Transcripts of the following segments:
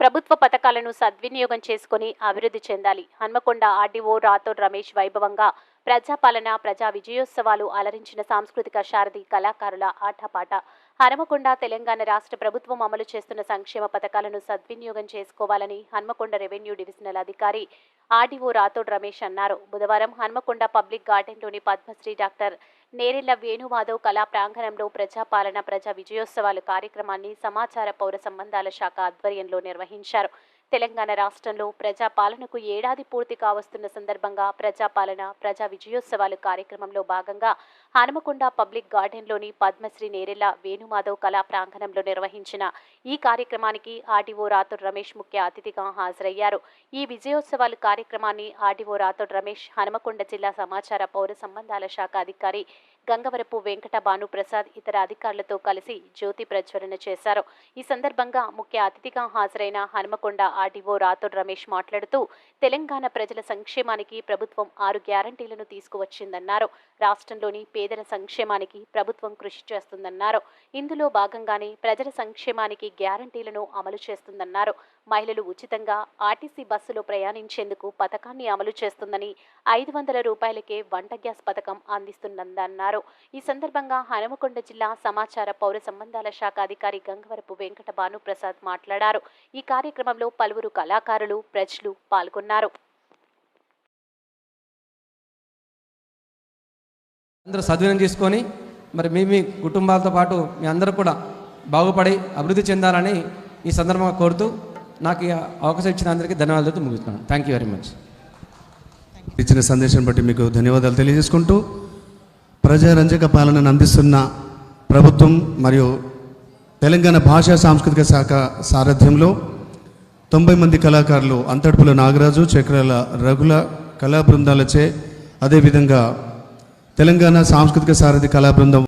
ప్రభుత్వ పథకాలను సద్వినియోగం చేసుకుని అభివృద్ధి చెందాలి. హన్మకొండ ఆర్డీఓ రాథోడ్ రమేష్ వైభవంగా ప్రజాపాలన ప్రజా విజయోత్సవాలు అలరించిన సాంస్కృతిక శారది కళాకారుల ఆటపాట. హనుమకొండ తెలంగాణ రాష్ట్ర ప్రభుత్వం అమలు చేస్తున్న సంక్షేమ పథకాలను సద్వినియోగం చేసుకోవాలని హన్మకొండ రెవెన్యూ డివిజనల్ అధికారి ఆర్డీఓ రాథోడ్ రమేష్ అన్నారు. బుధవారం హన్మకొండ పబ్లిక్ గార్డెన్లోని పద్మశ్రీ డాక్టర్ నేరెళ్ళ వేణుమాధవ్ కళా ప్రాంగణంలో ప్రజాపాలన ప్రజా విజయోత్సవాలు కార్యక్రమాన్ని సమాచార పౌర సంబంధాల శాఖ ఆధ్వర్యంలో నిర్వహించారు. తెలంగాణ రాష్ట్రంలో ప్రజాపాలనకు ఏడాది పూర్తి కావస్తున్న సందర్భంగా ప్రజాపాలన ప్రజా విజయోత్సవాలు కార్యక్రమంలో భాగంగా హనుమకొండ పబ్లిక్ గార్డెన్లోని పద్మశ్రీ నేరెల్ల వేణుమాధవ్ కళా ప్రాంగణంలో నిర్వహించిన ఈ కార్యక్రమానికి ఆర్డీఓ రాథోడ్ రమేష్ ముఖ్య అతిథిగా హాజరయ్యారు. ఈ విజయోత్సవాలు కార్యక్రమాన్ని ఆర్డీఓ రాథోడ్ రమేష్ హనుమకొండ జిల్లా సమాచార పౌర సంబంధాల శాఖ అధికారి గంగవరపు వెంకట భానుప్రసాద్ ఇతర అధికారులతో కలిసి జ్యోతి ప్రజ్వలన చేశారు. ఈ సందర్భంగా ముఖ్య అతిథిగా హాజరైన హనుమకొండ ఆర్డీఓ రాథోడ్ రమేష్ మాట్లాడుతూ తెలంగాణ ప్రజల సంక్షేమానికి ప్రభుత్వం ఆరు గ్యారంటీలను తీసుకువచ్చిందన్నారు. రాష్ట్రంలోని పేదల సంక్షేమానికి ప్రభుత్వం కృషి చేస్తుందన్నారు. ఇందులో భాగంగానే ప్రజల సంక్షేమానికి గ్యారంటీలను అమలు చేస్తుందన్నారు. మహిళలు ఉచితంగా ఆర్టీసీ బస్సులో ప్రయాణించేందుకు పథకాన్ని అమలు చేస్తుందని ఐదు వందల రూపాయలకే వంట గ్యాస్ పథకం అందిస్తున్నదన్నారు ఈ సందర్భంగా హనుమకొండ జిల్లా సమాచార పౌర సంబంధాల శాఖ అధికారి గంగవరపు వెంకట భానుప్రసాద్ మాట్లాడారు. ఈ కార్యక్రమంలో పలువురు కళాకారులు ప్రజలు పాల్గొన్నారు. అందరూ సద్వినం చేసుకొని మరి మీ మీ కుటుంబాలతో పాటు మీ అందరూ కూడా బాగుపడి అభివృద్ధి చెందాలని ఈ సందర్భంగా కోరుతూ నాకు ఈ అవకాశం ఇచ్చిన అందరికీ ధన్యవాదాలతో ముగిస్తున్నాను. థ్యాంక్ యూ వెరీ మచ్ ఇచ్చిన సందేశం బట్టి మీకు ధన్యవాదాలు తెలియజేసుకుంటూ ప్రజారంజక పాలనను అందిస్తున్న ప్రభుత్వం మరియు తెలంగాణ భాషా సాంస్కృతిక శాఖ సారథ్యంలో తొంభై మంది కళాకారులు అంతడుపుల నాగరాజు చక్రాల రఘుల కళా బృందాలచే అదేవిధంగా తెలంగాణ సాంస్కృతిక సారథి కళా బృందం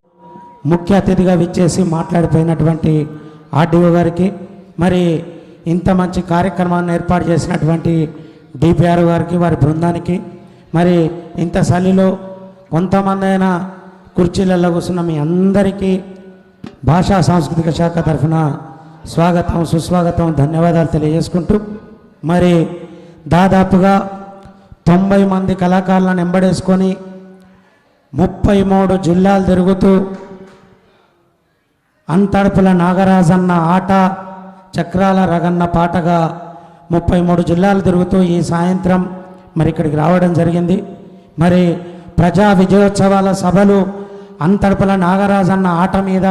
ముఖ్య అతిథిగా విచ్చేసి మాట్లాడిపోయినటువంటి ఆర్డీఓ గారికి మరి ఇంత మంచి కార్యక్రమాన్ని ఏర్పాటు చేసినటువంటి డిపిఆర్ గారికి వారి బృందానికి మరి ఇంత చలిలో కొంతమంది అయినా కుర్చీలలో కూర్చున్న మీ అందరికీ భాషా సాంస్కృతిక శాఖ తరఫున స్వాగతం సుస్వాగతం ధన్యవాదాలు తెలియజేసుకుంటూ మరి దాదాపుగా తొంభై మంది కళాకారులను ఎంబడేసుకొని ముప్పై మూడు జిల్లాలు తిరుగుతూ అంతడుపుల నాగరాజన్న ఆట చక్రాల రగన్న పాటగా ముప్పై మూడు జిల్లాలు తిరుగుతూ ఈ సాయంత్రం మరి ఇక్కడికి రావడం జరిగింది. మరి ప్రజా విజయోత్సవాల సభలు అంతడుపుల నాగరాజన్న ఆట మీద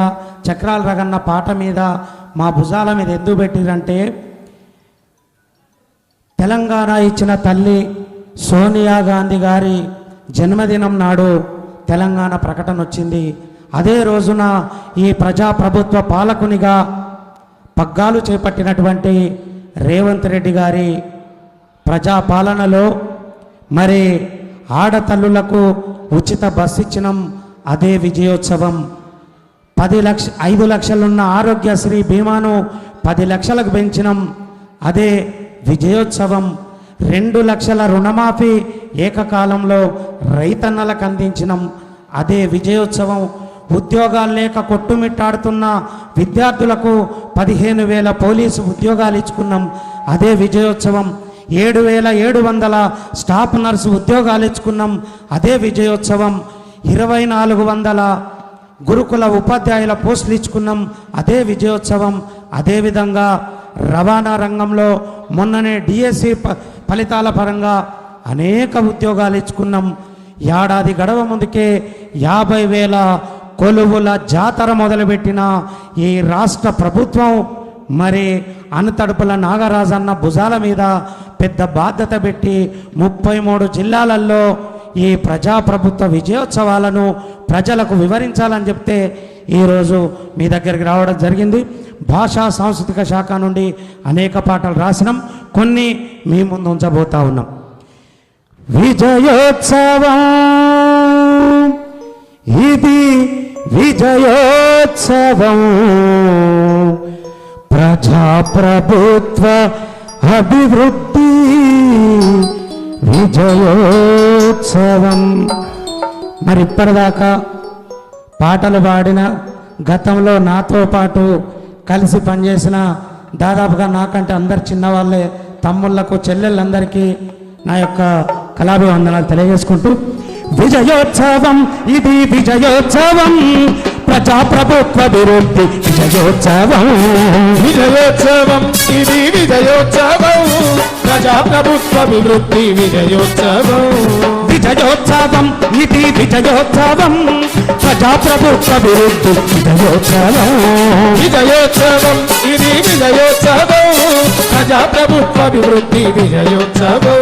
చక్రాల రగన్న పాట మీద మా భుజాల మీద ఎందుకు పెట్టిరంటే తెలంగాణ ఇచ్చిన తల్లి సోనియా గాంధీ గారి జన్మదినం నాడు తెలంగాణ ప్రకటన వచ్చింది. అదే రోజున ఈ ప్రజాప్రభుత్వ పాలకునిగా పగ్గాలు చేపట్టినటువంటి రేవంత్ రెడ్డి గారి ప్రజాపాలనలో మరి ఆడతల్లులకు ఉచిత బస్ ఇచ్చినం. అదే విజయోత్సవం. పది లక్ష ఐదు లక్షలున్న ఆరోగ్యశ్రీ బీమాను పది లక్షలకు పెంచినం. అదే విజయోత్సవం. రెండు లక్షల రుణమాఫీ ఏకకాలంలో రైతన్నలకు అందించినం. అదే విజయోత్సవం. ఉద్యోగాలు లేక కొట్టుమిట్టాడుతున్న విద్యార్థులకు పదిహేను వేల పోలీసు ఉద్యోగాలు ఇచ్చుకున్నాం. అదే విజయోత్సవం ఏడు వేల ఏడు వందల స్టాఫ్ నర్సు ఉద్యోగాలు ఇచ్చుకున్నాం. అదే విజయోత్సవం ఇరవై నాలుగు వందల గురుకుల ఉపాధ్యాయుల పోస్టులు ఇచ్చుకున్నాం. అదే విజయోత్సవం. అదేవిధంగా రవాణా రంగంలో మొన్ననే డిఎస్సి ఫలితాల పరంగా అనేక ఉద్యోగాలు ఇచ్చుకున్నాం. ఏడాది గడవ ముందుకే యాభై వేల కొలువుల జాతర మొదలుపెట్టిన ఈ రాష్ట్ర ప్రభుత్వం మరి అనతడుపుల నాగరాజన్న భుజాల మీద పెద్ద బాధ్యత పెట్టి ముప్పై మూడు జిల్లాలలో ఈ ప్రజాప్రభుత్వ విజయోత్సవాలను ప్రజలకు వివరించాలని చెప్తే ఈరోజు మీ దగ్గరికి రావడం జరిగింది. భాషా సాంస్కృతిక శాఖ నుండి అనేక పాటలు రాసినాం. కొన్ని మీ ముందు ఉంచబోతా ఉన్నాం. విజయోత్సవం! ఇది విజయోత్సవం. ప్రజాప్రభుత్వ అభివృద్ధి విజయోత్సవం. మరి ఇప్పటిదాకా పాటలు పాడిన గతంలో నాతో పాటు కలిసి పనిచేసిన దాదాపుగా నాకంటే అందరు చిన్నవాళ్ళే తమ్ముళ్ళకు చెల్లెళ్ళందరికీ నా యొక్క కళాభివందనాలు తెలియజేసుకుంటూ విజయోత్సవం ఇది విజయోత్సవం. ప్రజాప్రభుత్వ విరుద్ధి విజయోత్సవం. విజయోత్సవం ఇది విజయోత్సవం. ప్రజాప్రభుత్వ వివృత్తి విజయోత్సవం. విజయోత్సవం ఇది విజయోత్సవం. ప్రజాప్రభుత్వ విరుద్ధి విజయోత్సవం. విజయోత్సవం ఇది విజయోత్సవం. ప్రజాప్రభుత్వ వివృత్తి విజయోత్సవం.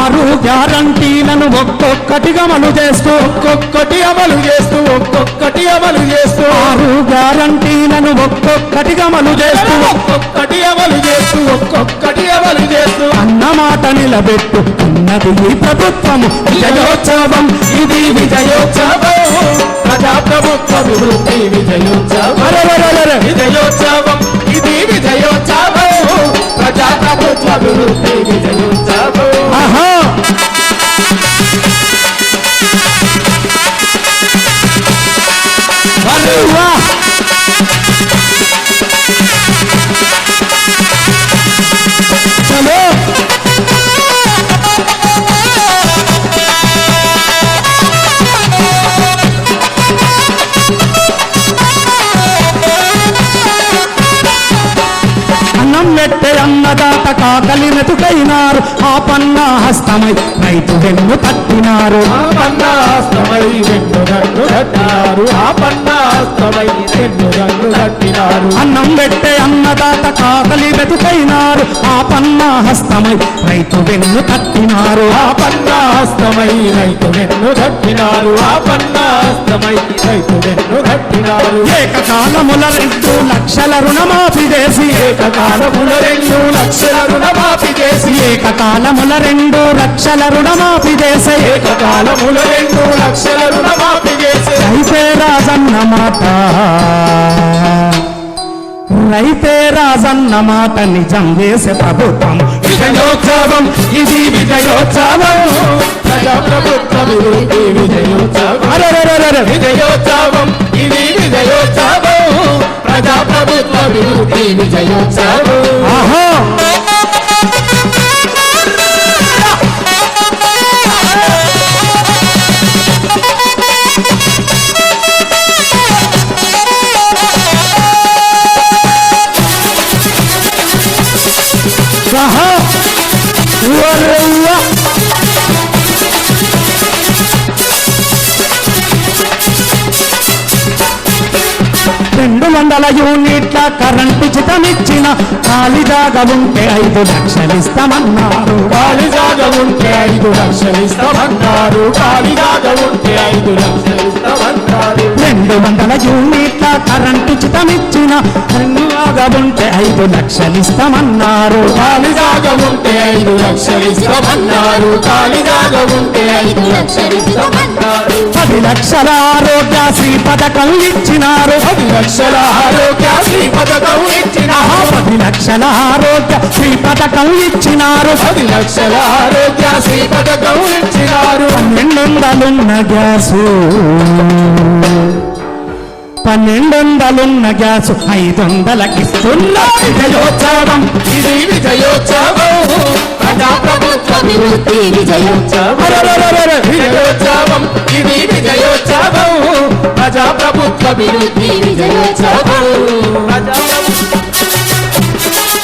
ఆరు గ్యారంటీలను ఒక్కొక్కటిగా అమలు చేస్తూ ఒక్కొక్కటి అమలు చేస్తూ ఒక్కొక్కటి అమలు చేస్తూ. ఆరు గ్యారంటీలను ఒక్కొక్కటిగా అమలు చేస్తూ ఒక్కొక్కటి అమలు చేస్తూ ఒక్కొక్కటి అమలు చేస్తూ. అన్నమాట నిలబెట్టు అన్నది ఈ ప్రభుత్వము. విజయోత్సవం ఇది విజయోత్సవం. ప్రజాప్రభుత్వ వివృత్తి విజయోత్సవం. అరెరెరెరెరె. విజయోత్సవం ఇది విజయోత్సవం. ప్రజాప్రభుత్వ వివృత్తి విజయోత్సవం ఆహా అరెవా. చలో అన్నం పెట్టే అన్నదాత కాకలి మెతుకైనారు. ఆ పన్న హస్తమై రైతు వెన్ను తట్టినారు. ఆ పన్నాస్తమై వెన్ను నన్ను కట్టినారు ఆ పన్నాస్తమై వెన్ను నన్ను కట్టినారు అన్నం పెట్టే అన్నదాత కాకలి మెతుకైనారు. ఆ పన్న హస్తమై రైతు వెన్ను తట్టినారు. ఆ పన్నాస్తమై రైతు వెన్ను కట్టినారు ఆ పన్నాస్తమై రైతు వెన్ను కట్టినారు ఏకకాలముల రెండు లక్షల రుణమాఫీ చేసి ఏకకాలముల రెండు లక్షల రుణమాఫీ చేసి ఏకకాలముల రెండు లక్షల రుణమాఫీ చేసి ఏకకాలముల రెండు లక్షల రుణమాఫీ చేసి రైతే రాజన్న మాట. రైతే రాజన్న మాట నిజం చేసే ప్రభుత్వం. విజయోత్సవం ఇది విజయోత్సవం. ప్రజాప్రభుత్వ విజయోత్సవం. ఇది విజయోత్సవం. ప్రజాప్రభుత్వ విజయోత్సవం. ఆహా! రెండు వందల యూనిట్ల కరెంటు చితమిచ్చిన ఖాళీ జాగా ఉంటే ఐదు లక్షలు ఇస్తామన్నారు ఖాళీ జాగ ఉంటే ఐదు లక్షలు ఇస్తామన్నారు ఖాళీ జాగ ఉంటే ఐదు లక్షలు ఇస్తామన్నారు రెండు వందల యూనిట్ల కరెంటు చితమిచ్చిన జాగా ఉంటే ఐదు లక్షలు ఇస్తామన్నారు ఖాళీ జాగ ఉంటే ఐదు లక్షలు ఇస్తామన్నారు ఖాళీ జాగ ఉంటే ఐదు లక్షలు ఇస్తామన్నారు పది లక్షల ఆరోగ్యశ్రీ పథకం ఇచ్చినారు. పది లక్షల ఆరోగ్యశ్రీ పథకం ఇచ్చిన పది లక్షల ఆరోగ్యశ్రీ పథకం ఇచ్చినారు. పది లక్షల ఆరోగ్యశ్రీ పథకం ఇచ్చినారు. పన్నెండు వందలున్న గ్యాసు. పన్నెండు వందలున్న గ్యాసు ఐదు వందలకి ఇస్తున్నా విజయోత్సవం. ఇది విజయోత్సవం. ప్రజాప్రభుత్వ విజయోత్సవం ఇది విజయోత్సవం. ప్రజాప్రభుత్వ వివృత్తి విజయోత్సవం.